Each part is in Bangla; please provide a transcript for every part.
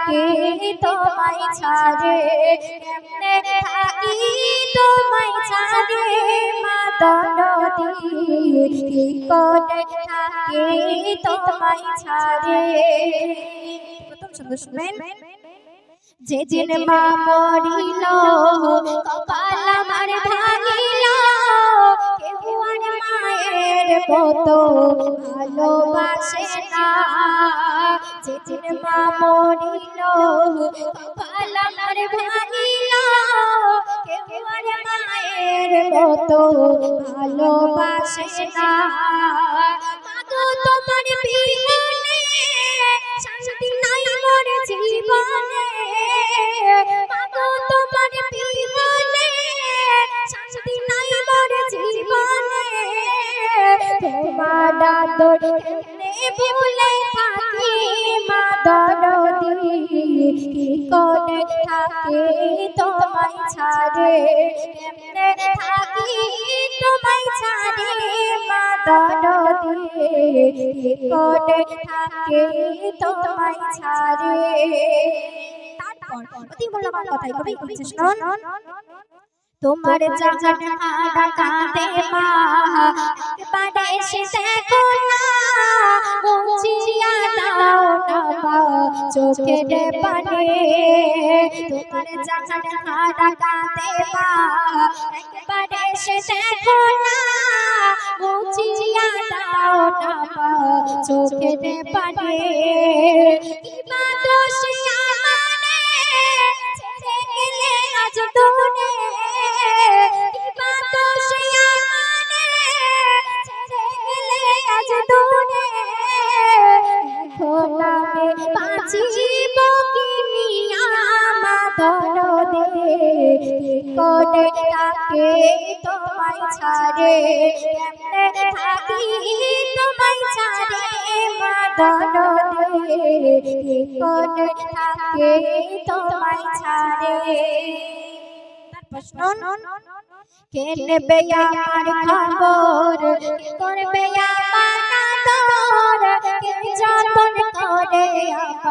থাকি তোমায় ছাড়ে, কেমনে থাকি তোমায় ছাড়ে, মা দরদি কি করে থাকি তোমায় ছাড়ে। প্রথম যেদিন মা মরিল, কপাল আমার ভাঙিল কেউ আর মায়ের মতো ভালোবাসে না। যেদিন মা মরিল কপাল আমার ভাঙিল কেউ আর মায়ের মতো ভালোবাসে না। তোমার বিহনে শান্তি নাই মোর জীবনে। তোমার বিহনে শান্তি নাই মোর জীবনে। তোমার কেমনে ভুলে থাকি মা কি করে থাকি তোমায় ছাড়ে? কেমনে থাকি তোমায় ছাড়ে মা দরদি? কি করে থাকি তোমায় ছাড়ে? তারপর অতি মূল্যবান কথাই কবি শুনুন তোমার জাহান হারা কাঁদে মা একবার এসে দেখো না মুছিয়া দাও না মা চোখের পানে তোমার জাহান হারা কাঁদে মা একবার এসে দেখো না মুছিয়া দাও না মা চোখের পানে কি বা দোষ মা দরদে কি করে তাকে তোমায় ছাড়ে? কেমনে থাকি তোমায় ছাড়ে মা দরদে কি করে থাকে তোমায় ছাড়ে? তারপর শুনুন কে নেবে আমার খবর? করবে আমার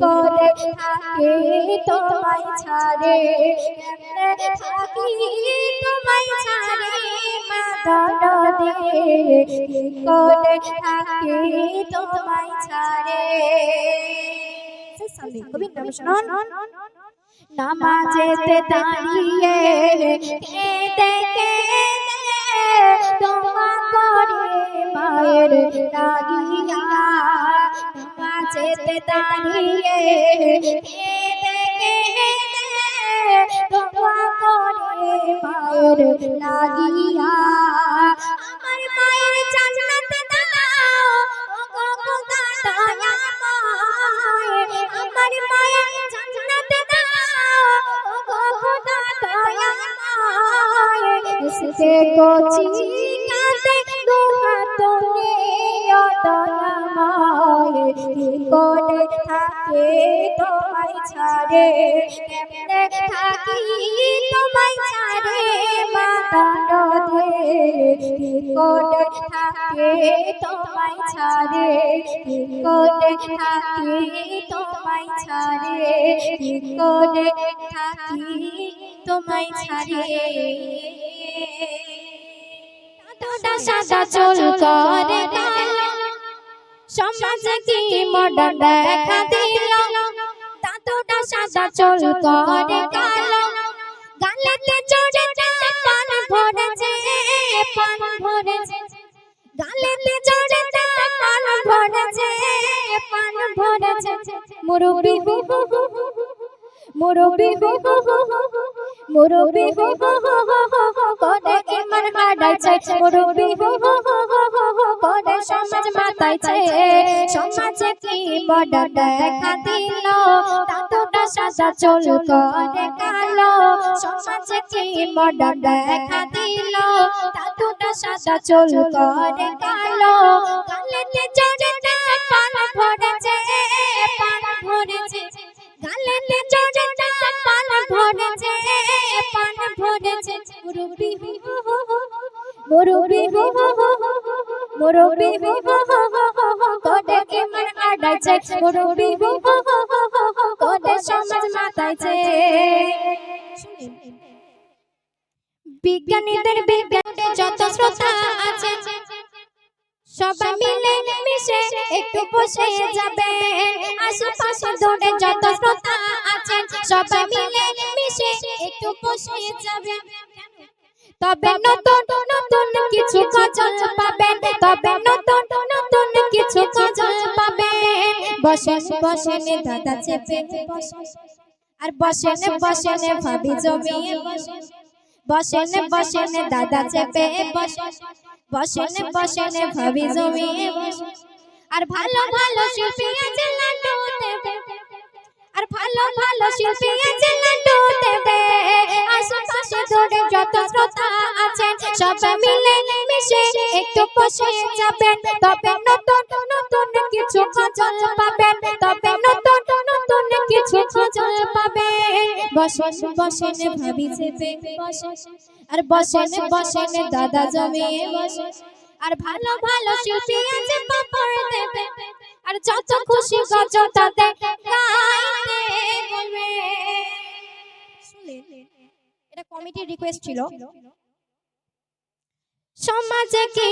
করে থাকে তোমায় ছাড়ে থাকি তোমায় ছাড়ে মা দরদি কি করে থাকে তোমায় ছাড়ে কবি নাম শুনুন নামাজেতে দাঁড়িয়ে কেঁদে কেঁদে তোমা করে মায়ের লাগিয়া নামাজেতে দাঁড়িয়ে কেঁদে করে মায়ের আমার মায়ের জান্নাত দাও ও গো খোদা ইসকে কোচি করে থাকে তোমায় ছাড়ে। কেমনে থাকি তোমায় ছাড়ে মা দরদে কি করে থাকে তোমায় ছাড়ে। করে থাকি তোমায় ছাড়ে। কি থাকি তোমায় ছাড়ে। সাদা চুল করে কালো সমাজে কি মডার্ন দেখা দিল দাঁতটা সাদা চুল করে কালো গালেতে চড়ে পান ভরেছে পান ভরেছে গালেতে চড়ে পান ভরেছে পান ভরেছে হু হু হু। করে ইমান হারাইছে। করে সমাজ মাতাইছে সমাজে কি মডার্ন দেখা দিল দাদুটা সাদা চুল করে কালো সমাজে কি মডার্ন দেখা দিল দাদুটা সাদা চুল করে কালো গালেতে জড়িতে পান ভরেছে পান ভরেছে গালেতে জড়িতে পান ভরেছে পান ভরেছে হো হো মুরব্বি হো হো হো হো হো হো কোটে কি মন আড়াইছে মুরব্বি হো হো হো হো হো হো কোটে সমাজ মাতাইছে বিজ্ঞানীদের বিজ্ঞানে যত শ্রোতা আছে সবাই মিলে মিশে একটু বসে যাবে আশেপাশে দূরে যত শ্রোতা আছেন সবাই মিলে মিশে একটু বসে যাবে তবে নতুন নতুন কিছু গজল পাবেন, তবে নতুন নতুন কিছু গজল পাবেন। বসেন বসেন দাদা চেপে, বসেন। আর বসেন বসেন ভাবি জমিয়ে, বসেন। বসেন বসেন দাদা চেপে, বসেন। বসেন বসেন ভাবি বসেন। আর ভালো ভালো শিল্পী আছে লাড্ডু দেবে আর ভালো ভালো শিল্পী আছে লাড্ডু দেবে আশেপাশে দূরে যত শ্রোতা সবাই মিলে মিশে একটু বসে যাবেন। তবে নতুন নতুন কিছু গজল পাবেন। তবে নতুন নতুন কিছু গজল পাবেন। বসেন বসেন ভাবি চেপে আর বসেন বসেন দাদা জমিয়ে আর ভালো ভালো শিল্পী আছে পাপড় দেবে। আর যত খুশি বলবে। এটা কমিটির রিকোয়েস্ট ছিল। সমাজে কি